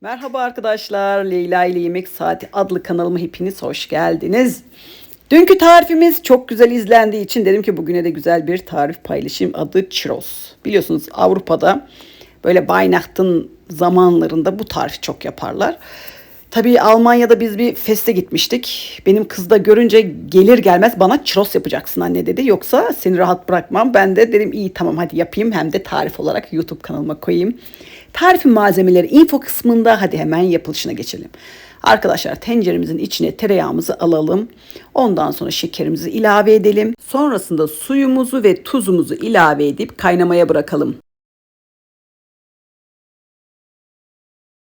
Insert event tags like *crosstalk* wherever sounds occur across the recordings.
Merhaba arkadaşlar. Leyla ile Yemek Saati adlı kanalıma hepiniz hoş geldiniz. Dünkü tarifimiz çok güzel izlendiği için dedim ki bugüne de güzel bir tarif paylaşayım. Adı churros. Biliyorsunuz Avrupa'da böyle Weihnachten zamanlarında bu tarifi çok yaparlar. Tabii Almanya'da biz bir feste gitmiştik. Benim kız da görünce gelir gelmez bana churros yapacaksın anne dedi. Yoksa seni rahat bırakmam. Ben de dedim iyi tamam hadi yapayım hem de tarif olarak YouTube kanalıma koyayım. Tarifin malzemeleri info kısmında hadi hemen yapılışına geçelim. Arkadaşlar tenceremizin içine tereyağımızı alalım. Ondan sonra şekerimizi ilave edelim. Sonrasında suyumuzu ve tuzumuzu ilave edip kaynamaya bırakalım.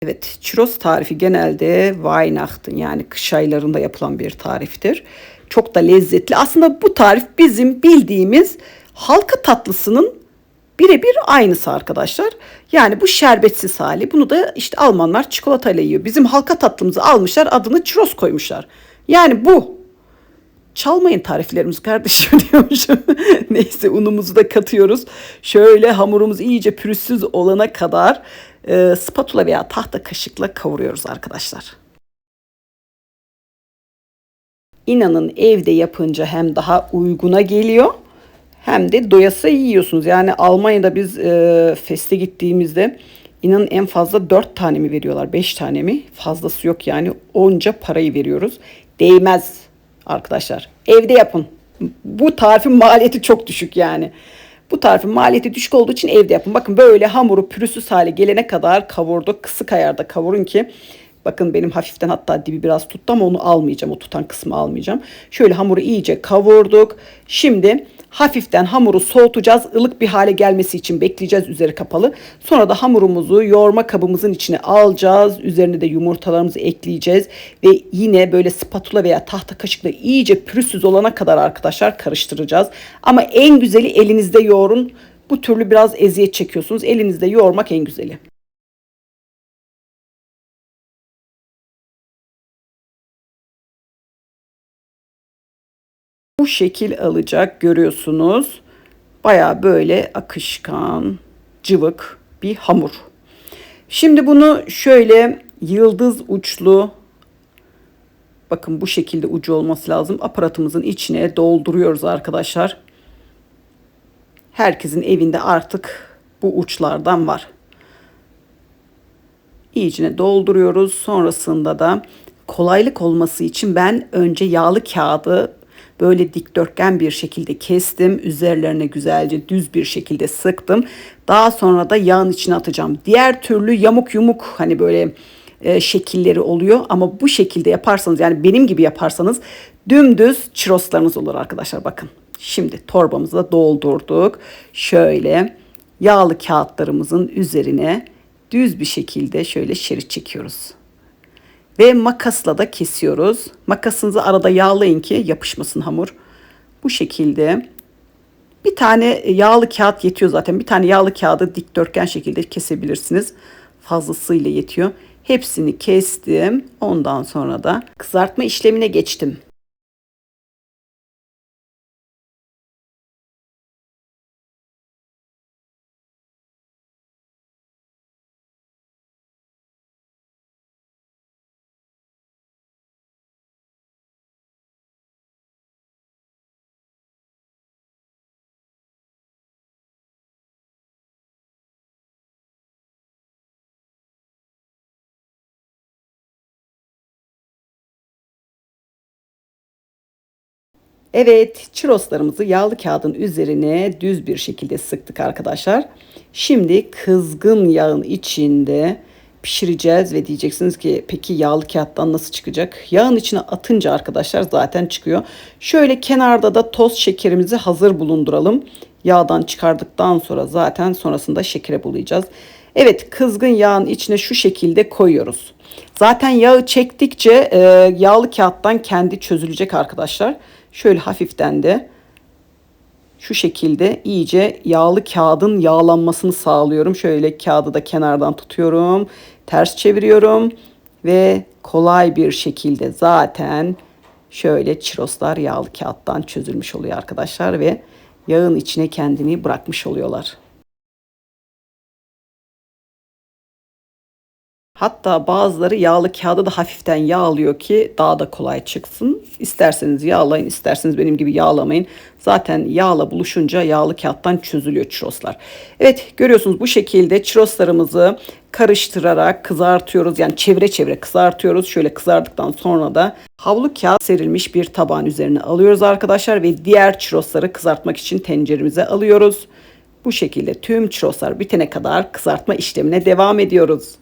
Evet, churros tarifi genelde Weihnachten yani kış aylarında yapılan bir tariftir. Çok da lezzetli. Aslında bu tarif bizim bildiğimiz halka tatlısının birebir aynısı arkadaşlar. Yani bu şerbetsiz hali. Bunu da işte Almanlar çikolatayla yiyor. Bizim halka tatlımızı almışlar adını churros koymuşlar. Yani bu. Çalmayın tariflerimiz kardeşim *laughs* diyormuşum. Neyse unumuzu da katıyoruz. Şöyle hamurumuz iyice pürüzsüz olana kadar e, spatula veya tahta kaşıkla kavuruyoruz arkadaşlar. İnanın evde yapınca hem daha uyguna geliyor hem de doyasa yiyorsunuz. Yani Almanya'da biz e, feste gittiğimizde inanın en fazla 4 tane mi veriyorlar 5 tane mi fazlası yok yani onca parayı veriyoruz. Değmez arkadaşlar evde yapın. Bu tarifin maliyeti çok düşük yani. Bu tarifin maliyeti düşük olduğu için evde yapın. Bakın böyle hamuru pürüzsüz hale gelene kadar kavurduk. Kısık ayarda kavurun ki Bakın benim hafiften hatta dibi biraz tuttu ama onu almayacağım. O tutan kısmı almayacağım. Şöyle hamuru iyice kavurduk. Şimdi hafiften hamuru soğutacağız. ılık bir hale gelmesi için bekleyeceğiz üzeri kapalı. Sonra da hamurumuzu yoğurma kabımızın içine alacağız. Üzerine de yumurtalarımızı ekleyeceğiz. Ve yine böyle spatula veya tahta kaşıkla iyice pürüzsüz olana kadar arkadaşlar karıştıracağız. Ama en güzeli elinizde yoğurun. Bu türlü biraz eziyet çekiyorsunuz. Elinizde yoğurmak en güzeli. Bu şekil alacak görüyorsunuz. Baya böyle akışkan, cıvık bir hamur. Şimdi bunu şöyle yıldız uçlu bakın bu şekilde ucu olması lazım. Aparatımızın içine dolduruyoruz arkadaşlar. Herkesin evinde artık bu uçlardan var. İyicine dolduruyoruz. Sonrasında da kolaylık olması için ben önce yağlı kağıdı böyle dikdörtgen bir şekilde kestim. Üzerlerine güzelce düz bir şekilde sıktım. Daha sonra da yağın içine atacağım. Diğer türlü yamuk yumuk hani böyle e, şekilleri oluyor ama bu şekilde yaparsanız yani benim gibi yaparsanız dümdüz çiroslarınız olur arkadaşlar bakın. Şimdi torbamızı da doldurduk. Şöyle yağlı kağıtlarımızın üzerine düz bir şekilde şöyle şerit çekiyoruz. Ve makasla da kesiyoruz. Makasınızı arada yağlayın ki yapışmasın hamur. Bu şekilde bir tane yağlı kağıt yetiyor zaten. Bir tane yağlı kağıdı dikdörtgen şekilde kesebilirsiniz. Fazlasıyla yetiyor. Hepsini kestim. Ondan sonra da kızartma işlemine geçtim. Evet, çiroslarımızı yağlı kağıdın üzerine düz bir şekilde sıktık arkadaşlar. Şimdi kızgın yağın içinde pişireceğiz ve diyeceksiniz ki peki yağlı kağıttan nasıl çıkacak? Yağın içine atınca arkadaşlar zaten çıkıyor. Şöyle kenarda da toz şekerimizi hazır bulunduralım. Yağdan çıkardıktan sonra zaten sonrasında şekere bulayacağız. Evet kızgın yağın içine şu şekilde koyuyoruz. Zaten yağı çektikçe e, yağlı kağıttan kendi çözülecek arkadaşlar. Şöyle hafiften de şu şekilde iyice yağlı kağıdın yağlanmasını sağlıyorum. Şöyle kağıdı da kenardan tutuyorum. Ters çeviriyorum ve kolay bir şekilde zaten şöyle çiroslar yağlı kağıttan çözülmüş oluyor arkadaşlar ve yağın içine kendini bırakmış oluyorlar. Hatta bazıları yağlı kağıdı da hafiften yağlıyor ki daha da kolay çıksın. İsterseniz yağlayın, isterseniz benim gibi yağlamayın. Zaten yağla buluşunca yağlı kağıttan çözülüyor çiroslar. Evet görüyorsunuz bu şekilde çiroslarımızı karıştırarak kızartıyoruz. Yani çevre çevre kızartıyoruz. Şöyle kızardıktan sonra da havlu kağıt serilmiş bir tabağın üzerine alıyoruz arkadaşlar. Ve diğer çirosları kızartmak için tenceremize alıyoruz. Bu şekilde tüm çiroslar bitene kadar kızartma işlemine devam ediyoruz.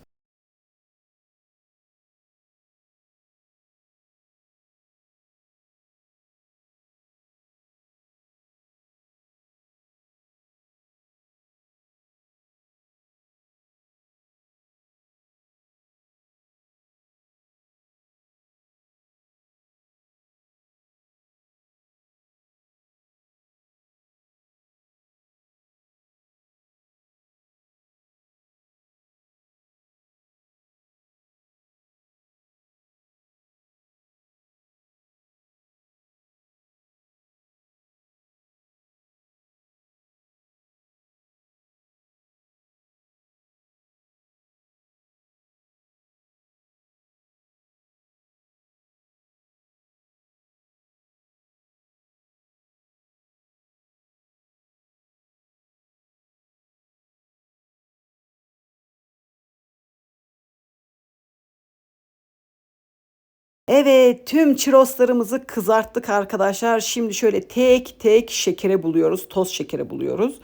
Evet, tüm çiroslarımızı kızarttık arkadaşlar. Şimdi şöyle tek tek şekere buluyoruz, toz şekere buluyoruz.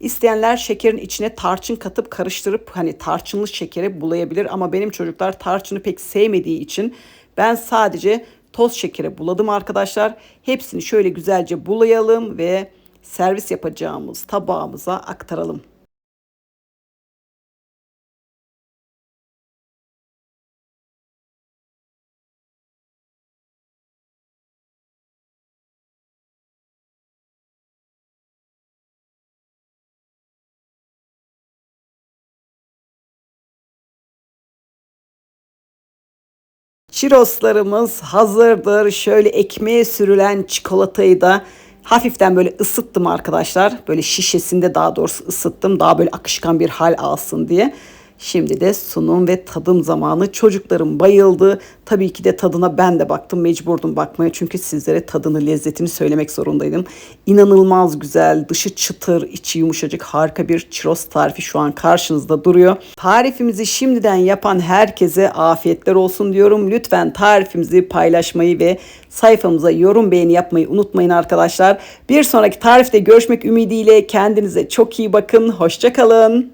İsteyenler şekerin içine tarçın katıp karıştırıp hani tarçınlı şekere bulayabilir ama benim çocuklar tarçını pek sevmediği için ben sadece toz şekere buladım arkadaşlar. Hepsini şöyle güzelce bulayalım ve servis yapacağımız tabağımıza aktaralım. Çiroslarımız hazırdır. Şöyle ekmeğe sürülen çikolatayı da hafiften böyle ısıttım arkadaşlar. Böyle şişesinde daha doğrusu ısıttım. Daha böyle akışkan bir hal alsın diye. Şimdi de sunum ve tadım zamanı. Çocuklarım bayıldı. Tabii ki de tadına ben de baktım. Mecburdum bakmaya çünkü sizlere tadını, lezzetini söylemek zorundaydım. İnanılmaz güzel, dışı çıtır, içi yumuşacık harika bir çiroz tarifi şu an karşınızda duruyor. Tarifimizi şimdiden yapan herkese afiyetler olsun diyorum. Lütfen tarifimizi paylaşmayı ve sayfamıza yorum beğeni yapmayı unutmayın arkadaşlar. Bir sonraki tarifte görüşmek ümidiyle kendinize çok iyi bakın. Hoşçakalın.